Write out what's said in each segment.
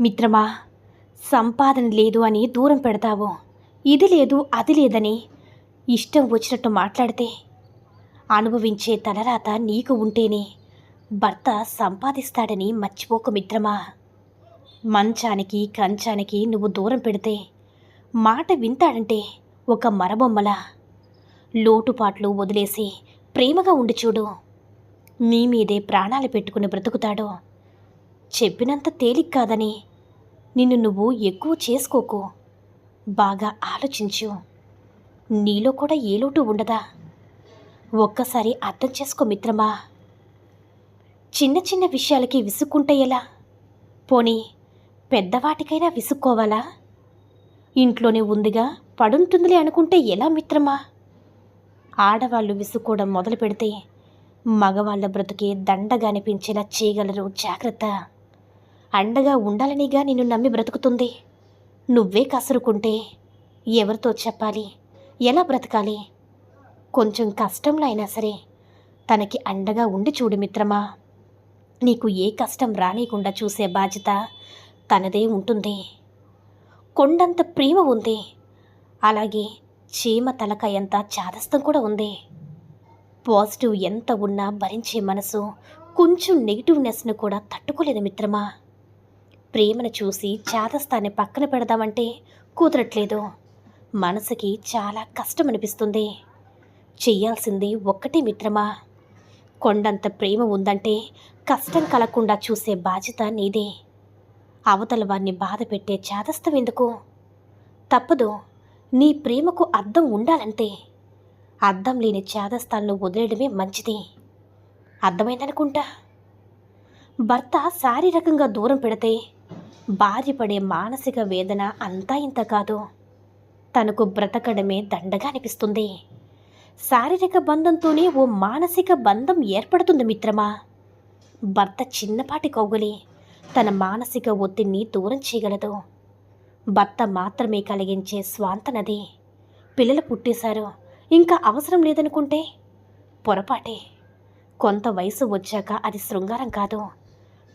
మిత్రమా సంపాదన లేదు అని దూరం పెడతావు? ఇది లేదు అది లేదని ఇష్టం వచ్చినట్టు మాట్లాడితే? అనుభవించే తలరాత నీకు ఉంటేనే భర్త సంపాదిస్తాడని మర్చిపోకు మిత్రమా. మంచానికి కంచానికి నువ్వు దూరం పెడితే మాట వింటాడంటే ఒక మరబొమ్మలా లోటుపాట్లు వదిలేసి ప్రేమగా ఉండి చూడు. నీ మీదే ప్రాణాలు పెట్టుకుని బ్రతుకుతాడు? చెప్పినంత తేలిక కాదని నిన్ను నువ్వు ఎక్కువ చేసుకోకు. బాగా ఆలోచించు. నీలో కూడా ఏ లోటు ఉండదా? ఒక్కసారి అర్థం చేసుకో మిత్రమా? చిన్న చిన్న విషయాలకి విసుక్కుంటే ఎలా? పోనీ పెద్దవాటికైనా విసుక్కోవాలా? ఇంట్లోనే ఉందిగా పడుంటుందిలే అనుకుంటే ఎలా మిత్రమా? ఆడవాళ్ళు విసుక్కోవడం మొదలు పెడితే మగవాళ్ళ బ్రతుకే దండగా అనిపించేలా చేయగలరు జాగ్రత్త. అండగా ఉండాలనిగా నిన్ను నమ్మి బ్రతుకుతుంది. నువ్వే కసురుకుంటే ఎవరితో చెప్పాలి? ఎలా బ్రతకాలి? కొంచెం కష్టంలో అయినా సరే తనకి అండగా ఉండి చూడు మిత్రమా. నీకు ఏ కష్టం రానియకుండా చూసే బాధ్యత తనదే ఉంటుంది. కొండంత ప్రేమ ఉంది. అలాగే చీమ తలకాయంత చాదస్తం కూడా ఉంది. పాజిటివ్ ఎంత ఉన్నా భరించే మనసు కొంచెం నెగిటివ్నెస్ను కూడా తట్టుకోలేదు మిత్రమా. ప్రేమను చూసి చాదస్తాన్ని పక్కన పెడదామంటే కుదరట్లేదు. మనసుకి చాలా కష్టం అనిపిస్తుంది చెయ్యాల్సింది ఒక్కటే మిత్రమా? కొండంత ప్రేమ ఉందంటే కష్టం కలగకుండా చూసే బాధ్యత నీదే. అవతల వారిని బాధ పెట్టే చాదస్తం ఎందుకు? తప్పదు. నీ ప్రేమకు అర్థం ఉండాలంటే. అర్థం లేని చాదస్తాలను వదిలేయడమే మంచిది. అర్థమైందనుకుంటా? భర్త శారీరకంగా దూరం పెడితే భార్య పడే మానసిక వేదన అంతా ఇంత కాదు. తనకు బ్రతకడమే దండగా అనిపిస్తుంది. శారీరక బంధంతోనే ఓ మానసిక బంధం ఏర్పడుతుంది మిత్రమా. భర్త చిన్నపాటి కౌగులి తన మానసిక ఒత్తిడిని దూరం చేయగలదు. భర్త మాత్రమే కలిగించే స్వాంతనది పిల్లలు పుట్టేశారు. ఇంకా అవసరం లేదనుకుంటే పొరపాటే. కొంత వయసు వచ్చాక అది శృంగారం కాదు.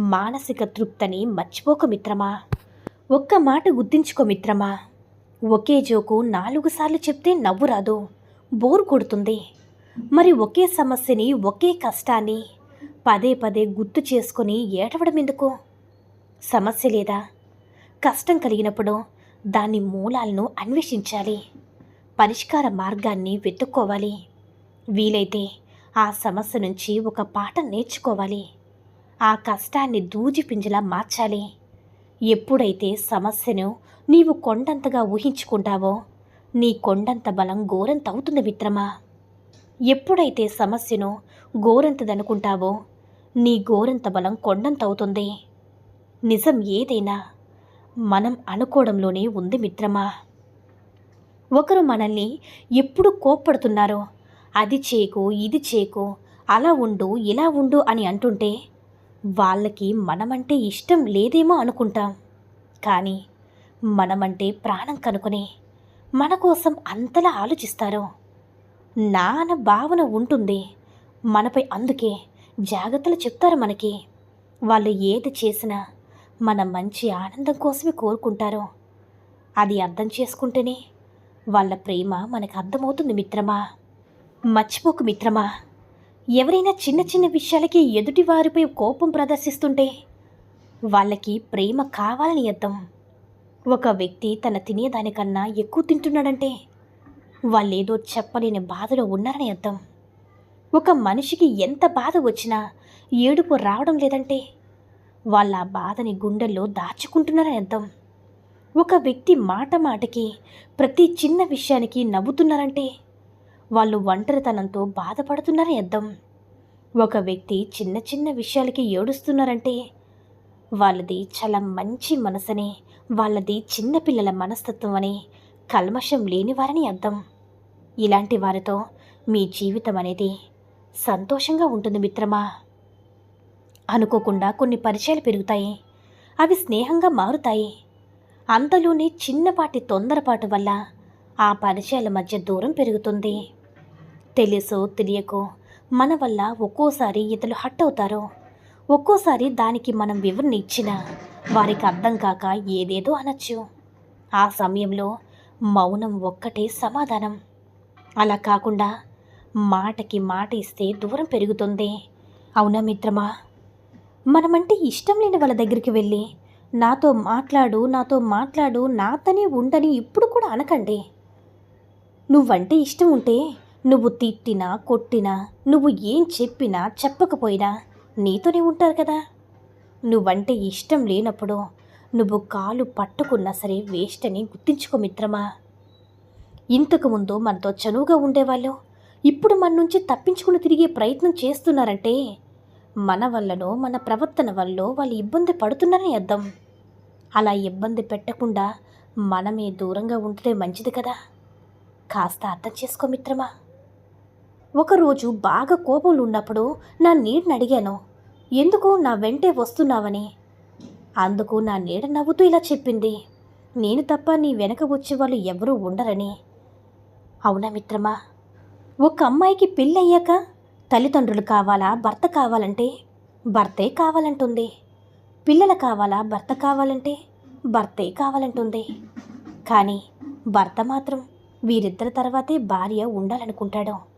మానసిక తృప్తని మర్చిపోక మిత్రమా? ఒక్క మాట గుర్తించుకో మిత్రమా? ఒకే జోకు నాలుగు సార్లు చెప్తే నవ్వు రాదు బోర్ కొడుతుంది. మరి ఒకే సమస్యని ఒకే కష్టాన్ని పదే పదే గుర్తు చేసుకొని ఏడవడం ఎందుకు? సమస్య లేదా? కష్టం కలిగినప్పుడు దాని మూలాలను అన్వేషించాలి. పరిష్కార మార్గాన్ని వెతుక్కోవాలి. వీలైతే ఆ సమస్య నుంచి ఒక పాఠం నేర్చుకోవాలి. ఆ కష్టాన్ని దూజి పింజలా మార్చాలి. ఎప్పుడైతే సమస్యను నీవు కొండంతగా ఊహించుకుంటావో నీ కొండంత బలం గోరంత అవుతుంది మిత్రమా ఎప్పుడైతే సమస్యను గోరంతదనుకుంటావో నీ గోరంత బలం కొండంత అవుతుంది నిజం ఏదైనా మనం అనుకోవడంలోనే ఉంది మిత్రమా. ఒకరు మనల్ని ఎప్పుడు కోప్పడుతున్నారో అది చేయకు ఇది చేయకు అలా ఉండు ఇలా ఉండు అని అంటుంటే వాళ్ళకి మనమంటే ఇష్టం లేదేమో అనుకుంటాం. కానీ మనమంటే ప్రాణం కనుకొని మన కోసం అంతలా ఆలోచిస్తారు? నాన్న భావన ఉంటుంది. మనపై అందుకే జాగ్రత్తలు చెప్తారు మనకి. వాళ్ళు ఏది చేసినా మన మంచి ఆనందం కోసమే కోరుకుంటారు? అది అర్థం చేసుకుంటేనే వాళ్ళ ప్రేమ మనకు అర్థమవుతుంది మిత్రమా? మర్చిపోకు మిత్రమా? ఎవరైనా చిన్న చిన్న విషయాలకి ఎదుటి వారిపై కోపం ప్రదర్శిస్తుంటే వాళ్ళకి ప్రేమ కావాలని అర్థం. ఒక వ్యక్తి తన తినేదానికన్నా ఎక్కువ తింటున్నాడంటే వాళ్ళేదో చెప్పలేని బాధలో ఉన్నారని అర్థం. ఒక మనిషికి ఎంత బాధ వచ్చినా ఏడుపు రావడం లేదంటే వాళ్ళ ఆ బాధని గుండెల్లో దాచుకుంటున్నారని అర్థం. ఒక వ్యక్తి మాట మాటకి ప్రతి చిన్న విషయానికి నవ్వుతున్నారంటే వాళ్ళు ఒంటరితనంతో బాధపడుతున్నారని అర్థం ఒక వ్యక్తి చిన్న చిన్న విషయాలకి ఏడుస్తున్నారంటే వాళ్ళది చాలా మంచి మనసని వాళ్ళది చిన్నపిల్లల మనస్తత్వం అని కల్మషం లేనివారని అర్థం ఇలాంటి వారితో మీ జీవితం అనేది సంతోషంగా ఉంటుంది మిత్రమా? అనుకోకుండా కొన్ని పరిచయాలు పెరుగుతాయి. అవి స్నేహంగా మారుతాయి. అంతలోనే చిన్నపాటి తొందరపాటు వల్ల ఆ పరిచయాల మధ్య దూరం పెరుగుతుంది. తెలుసో తెలియకో మన వల్ల ఒక్కోసారి ఇతరులు హట్ అవుతారు. ఒక్కోసారి దానికి మనం వివరణ ఇచ్చినా వారికి అర్థం కాక ఏదేదో అనొచ్చు. ఆ సమయంలో మౌనం ఒక్కటే సమాధానం. అలా కాకుండా మాటకి మాట ఇస్తే దూరం పెరుగుతుంది. అవునా మిత్రమా? మనమంటే ఇష్టం లేని వాళ్ళ దగ్గరికి వెళ్ళి నాతో మాట్లాడు నాతో మాట్లాడు నాతోనే ఉండని ఇప్పుడు కూడా అనకండి. నువ్వంటే ఇష్టం ఉంటే నువ్వు తిట్టినా కొట్టినా నువ్వు ఏం చెప్పినా చెప్పకపోయినా నీతోనే ఉంటారు కదా. నువ్వంటే ఇష్టం లేనప్పుడు నువ్వు కాలు పట్టుకున్నా సరే వేస్ట్ అని గుర్తించుకో మిత్రమా. ఇంతకుముందు మనతో చనువుగా ఉండేవాళ్ళు ఇప్పుడు మన నుంచి తప్పించుకుని తిరిగే ప్రయత్నం చేస్తున్నారంటే మన వల్లనో మన ప్రవర్తన వల్ల వాళ్ళు ఇబ్బంది పడుతున్నారని అర్థం. అలా ఇబ్బంది పెట్టకుండా మనమే దూరంగా ఉంటే మంచిది కదా. కాస్త అర్థం చేసుకో మిత్రమా. ఒకరోజు బాగా కోపంలో ఉన్నప్పుడు నా నీడని అడిగాను. ఎందుకు నా వెంటే వస్తున్నావని? అందుకు నా నీడ నవ్వుతూ ఇలా చెప్పింది. నేను తప్ప నీ వెనక వచ్చే వాళ్ళు ఎవరూ ఉండరని. అవునా మిత్రమా? ఒక అమ్మాయికి పెళ్ళయ్యాక తల్లిదండ్రులు కావాలా భర్త కావాలంటే? భర్తే కావాలంటుంది. పిల్లలు కావాలా భర్త కావాలంటే? భర్తే కావాలంటుంది. కానీ భర్త మాత్రం వీరిద్దరి తర్వాతే భార్య ఉండాలనుకుంటాడు.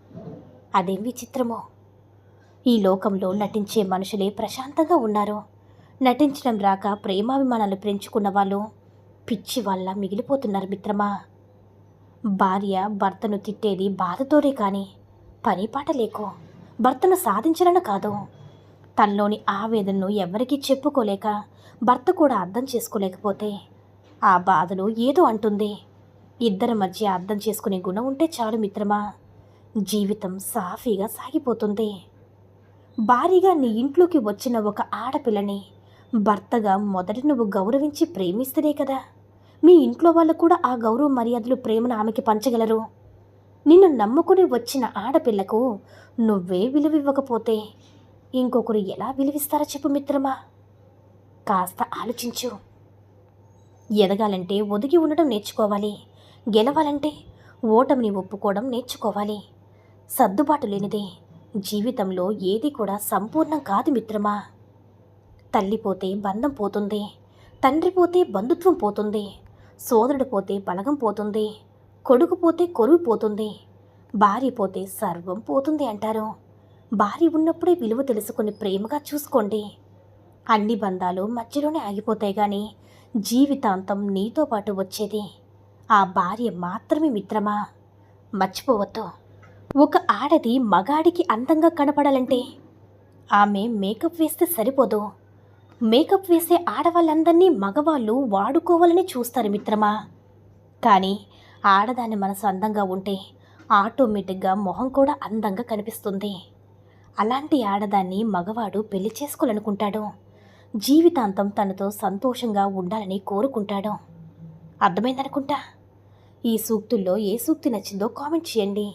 అదేం విచిత్రమో. ఈ లోకంలో నటించే మనుషులే ప్రశాంతంగా ఉన్నారు. నటించడం రాక ప్రేమాభిమానాలు పెంచుకున్న వాళ్ళు పిచ్చి వల్ల మిగిలిపోతున్నారు మిత్రమా. భార్య భర్తను తిట్టేది బాధతోనే కానీ పని పాట లేకో భర్తను సాధించాలని కాదు. తనలోని ఆవేదనను ఎవరికీ చెప్పుకోలేక భర్త కూడా అర్థం చేసుకోలేకపోతే ఆ బాధలు ఏదో అంటుంది. ఇద్దరి మధ్య అర్థం చేసుకునే గుణం ఉంటే చాలు మిత్రమా. జీవితం సాఫీగా సాగిపోతుంది. భారీగా నీ ఇంట్లోకి వచ్చిన ఒక ఆడపిల్లని భర్తగా మొదట నువ్వు గౌరవించి ప్రేమిస్తేనే కదా. మీ ఇంట్లో వాళ్ళు కూడా ఆ గౌరవ మర్యాదలు ప్రేమను ఆమెకి పంచగలరు. నిన్ను నమ్ముకుని వచ్చిన ఆడపిల్లకు నువ్వే విలువివ్వకపోతే ఇంకొకరు ఎలా విలువిస్తారో చెప్పు మిత్రమా? కాస్త ఆలోచించు. ఎదగాలంటే ఒదిగి ఉండడం నేర్చుకోవాలి. గెలవాలంటే ఓటమిని ఒప్పుకోవడం నేర్చుకోవాలి. సర్దుబాటు లేనిదే జీవితంలో ఏది కూడా సంపూర్ణం కాదు మిత్రమా. తల్లి పోతే బంధం పోతుంది తండ్రి పోతే బంధుత్వం పోతుంది సోదరుడు పోతే బలగం పోతుంది కొడుకు పోతే కొరువు పోతుంది భార్య పోతే సర్వం పోతుంది అంటారు. భార్య ఉన్నప్పుడే విలువ తెలుసుకుని ప్రేమగా చూసుకోండి. అన్ని బంధాలు మధ్యలోనే ఆగిపోతాయి కానీ జీవితాంతం నీతో పాటు వచ్చేది. ఆ భార్య మాత్రమే మిత్రమా. మర్చిపోవద్దు. ఒక ఆడది మగాడికి అందంగా కనపడాలంటే ఆమె మేకప్ వేస్తే సరిపోదు. మేకప్ వేసే ఆడవాళ్ళందరినీ మగవాళ్ళు వాడుకోవాలని చూస్తారు మిత్రమా. కానీ ఆడదాని మనసు అందంగా ఉంటే ఆటోమేటిక్గా మొహం కూడా అందంగా కనిపిస్తుంది. అలాంటి ఆడదాన్ని మగవాడు పెళ్ళి చేసుకోవాలనుకుంటాడు. జీవితాంతం తనతో సంతోషంగా ఉండాలని కోరుకుంటాడు. అర్థమైందనుకుంటా? ఈ సూక్తుల్లో ఏ సూక్తి నచ్చిందో కామెంట్ చేయండి.